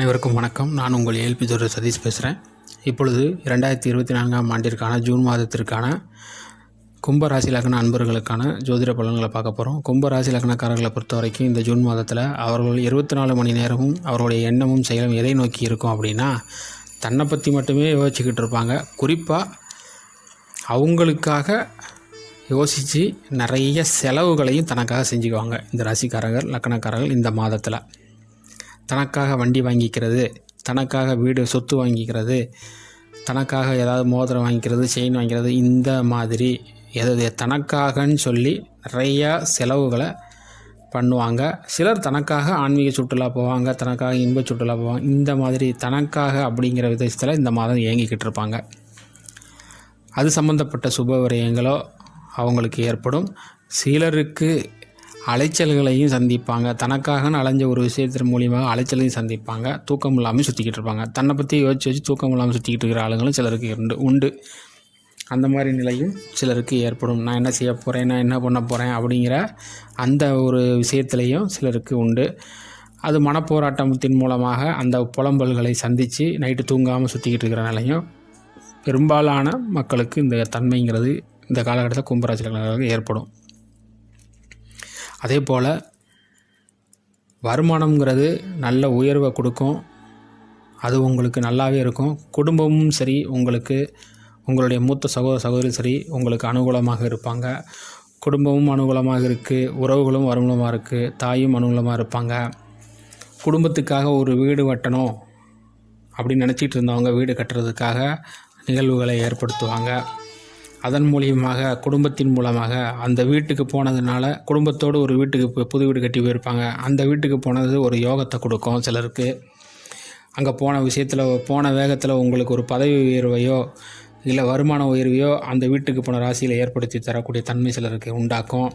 அனைவருக்கும் வணக்கம். நான் உங்கள் ஏல்பி துறை சதீஷ் பேசுகிறேன் இப்பொழுது இரண்டாயிரத்தி இருபத்தி நான்காம் ஆண்டிற்கான ஜூன் மாதத்திற்கான கும்பராசி லக்ன அன்பர்களுக்கான ஜோதிட பலன்களை பார்க்க போகிறோம் கும்பராசி லக்னக்காரர்களை பொறுத்த வரைக்கும் இந்த ஜூன் மாதத்தில் அவர்கள் இருபத்தி நாலு மணி நேரமும் அவர்களுடைய எண்ணமும் செயலும் எதை நோக்கி இருக்கும் அப்படின்னா தன்னை பற்றி மட்டுமே யோசிச்சுக்கிட்டு இருப்பாங்க. குறிப்பாக அவங்களுக்காக யோசித்து நிறைய செலவுகளையும் தனக்காக செஞ்சுக்குவாங்க. இந்த ராசிக்காரர்கள் லக்கணக்காரர்கள் இந்த மாதத்தில். தனக்காக வண்டி வாங்கிக்கிறது தனக்காக வீடு சொத்து வாங்கிக்கிறது தனக்காக ஏதாவது மோதிரம் வாங்கிக்கிறது செயின் வாங்கிக்கிறது இந்த மாதிரி எதாவது தனக்காகன்னு சொல்லி நிறையா செலவுகளை பண்ணுவாங்க. சிலர் தனக்காக ஆன்மீக சுற்றுலா போவாங்க தனக்காக இன்ப சுற்றுலா போவாங்க. இந்த மாதிரி தனக்காக அப்படிங்கிற விதத்தில் இந்த மாதம் இயங்கிக்கிட்டு இருப்பாங்க. அது சம்மந்தப்பட்ட சுப விரயங்களோ அவங்களுக்கு ஏற்படும். சிலருக்கு அலைச்சல்களையும் சந்திப்பாங்க. தனக்காக அலைஞ்ச ஒரு விஷயத்தின் மூலியமாக அலைச்சலையும் சந்திப்பாங்க. தூக்கம் இல்லாமல் சுற்றிக்கிட்டு இருப்பாங்க. தன்னை பற்றி யோசிச்சு வச்சு தூக்கம் இல்லாமல் சுற்றிக்கிட்டு இருக்கிற ஆளுங்களும் சிலருக்கு உண்டு உண்டு. அந்த மாதிரி நிலையும் சிலருக்கு ஏற்படும். நான் என்ன செய்ய போகிறேன் நான் என்ன பண்ண போகிறேன் அப்படிங்கிற அந்த ஒரு விஷயத்துலேயும் சிலருக்கு உண்டு. அது மனப்போராட்டத்தின் மூலமாக அந்த புலம்பல்களை சந்தித்து நைட்டு தூங்காமல் சுற்றிக்கிட்டு இருக்கிற நிலையும் பெரும்பாலான மக்களுக்கு இந்த தன்மைங்கிறது இந்த காலகட்டத்தில் கும்பராசிரியர்களுக்கு ஏற்படும். அதே போல் வருமானம்ங்கிறது நல்ல உயர்வை கொடுக்கும். அது உங்களுக்கு நல்லாவே இருக்கும். குடும்பமும் சரி உங்களுக்கு உங்களுடைய மூத்த சகோதர சகோதரி சரி உங்களுக்கு அனுகூலமாக இருப்பாங்க. குடும்பமும் அனுகூலமாக இருக்குது உறவுகளும் அனுகூலமாக இருக்குது தாயும் அனுகூலமாக இருப்பாங்க. குடும்பத்துக்காக ஒரு வீடு கட்டணும் அப்படின்னு நினச்சிட்டு இருந்தவங்க வீடு கட்டுறதுக்காக நிகழ்வுகளை ஏற்படுத்துவாங்க. அதன் மூலியமாக குடும்பத்தின் மூலமாக அந்த வீட்டுக்கு போனதுனால குடும்பத்தோடு ஒரு வீட்டுக்கு புது வீடு கட்டி போயிருப்பாங்க. அந்த வீட்டுக்கு போனது ஒரு யோகத்தை கொடுக்கும் சிலருக்கு. அங்கே போன விஷயத்தில் போன வேகத்தில் உங்களுக்கு ஒரு பதவி உயர்வையோ இல்லை வருமான உயர்வையோ அந்த வீட்டுக்கு போன ராசியில் ஏற்படுத்தி தரக்கூடிய தன்மை சிலருக்கு உண்டாக்கும்.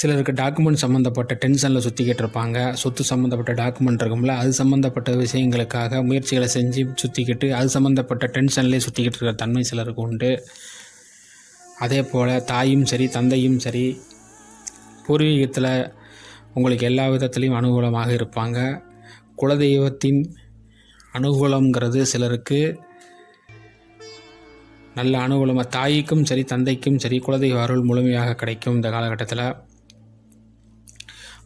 சிலருக்கு டாக்குமெண்ட் சம்மந்தப்பட்ட டென்ஷனில் சுற்றிக்கிட்டு இருப்பாங்க. சொத்து சம்மந்தப்பட்ட டாக்குமெண்ட் இருக்கும்ல அது சம்மந்தப்பட்ட விஷயங்களுக்காக முயற்சிகளை செஞ்சு சுற்றிக்கிட்டு அது சம்மந்தப்பட்ட டென்ஷன்லேயே சுற்றிக்கிட்டு இருக்கிற தன்மை சிலருக்கு உண்டு. அதே போல் தாயும் சரி தந்தையும் சரி பூர்வீகத்தில் உங்களுக்கு எல்லா விதத்துலேயும் அனுகூலமாக இருப்பாங்க. குலதெய்வத்தின் அனுகூலங்கிறது சிலருக்கு நல்ல அனுகூலமாக தாய்க்கும் சரி தந்தைக்கும் சரி குலதெய்வ அருள் முழுமையாக கிடைக்கும் இந்த காலகட்டத்தில்.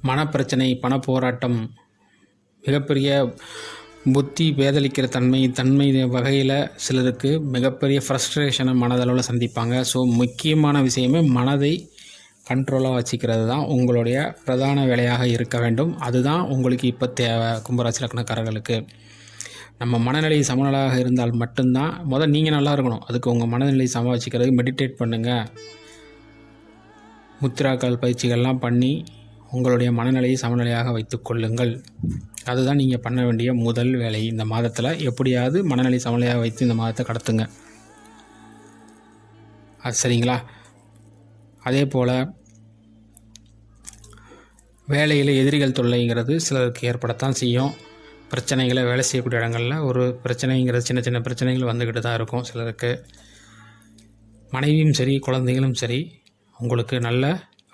மனப்பிரச்சனை பணப்போராட்டம் மிகப்பெரிய புத்தி பேதளிக்கிற தன்மை தன்மை வகையில் சிலருக்கு மிகப்பெரிய ஃப்ரஸ்ட்ரேஷனை மனதளவில் சந்திப்பாங்க. ஸோ முக்கியமான விஷயமே மனதை கண்ட்ரோலாக வச்சுக்கிறது தான் உங்களுடைய பிரதான வேலையாக இருக்க வேண்டும். அதுதான் உங்களுக்கு இப்போ தேவை கும்பராசி லக்னக்காரர்களுக்கு. நம்ம மனநிலை சமநிலையாக இருந்தால் மட்டும்தான் முதல் நீங்கள் நல்லா இருக்கணும். அதுக்கு உங்கள் மனநிலை சம வச்சுக்கிறதுக்கு மெடிடேட் பண்ணுங்கள் முத்திராக்கள் பயிற்சிகள்லாம் பண்ணி உங்களுடைய மனநிலையை சமநிலையாக வைத்து கொள்ளுங்கள். அதுதான் நீங்கள் பண்ண வேண்டிய முதல் வேலை. இந்த மாதத்தில் எப்படியாவது மனநிலை சமநிலையாக வைத்து இந்த மாதத்தை கடத்துங்க. அது சரிங்களா? அதே போல் வேலையில் எதிரிகள் தொல்லைங்கிறது சிலருக்கு ஏற்படத்தான் செய்யும். பிரச்சனைகளை வேலை செய்யக்கூடிய இடங்களில் ஒரு பிரச்சனைங்கிறது சின்ன சின்ன பிரச்சனைகள் வந்துக்கிட்டு தான் இருக்கும் சிலருக்கு. மனைவியும் சரி குழந்தைகளும் சரி உங்களுக்கு நல்ல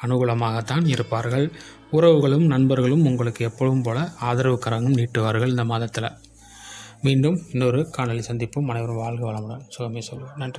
அனுகூலமாகத்தான் இருப்பார்கள். உறவுகளும் நண்பர்களும் உங்களுக்கு எப்பொழுதும் போல ஆதரவு கரங்கும் நீட்டுவார்கள் இந்த மாதத்தில். மீண்டும் இன்னொரு காணொலி சந்திப்பும். அனைவரும் வாழ்க வளமுடன். சுகமே சொல்வோம் நன்றி.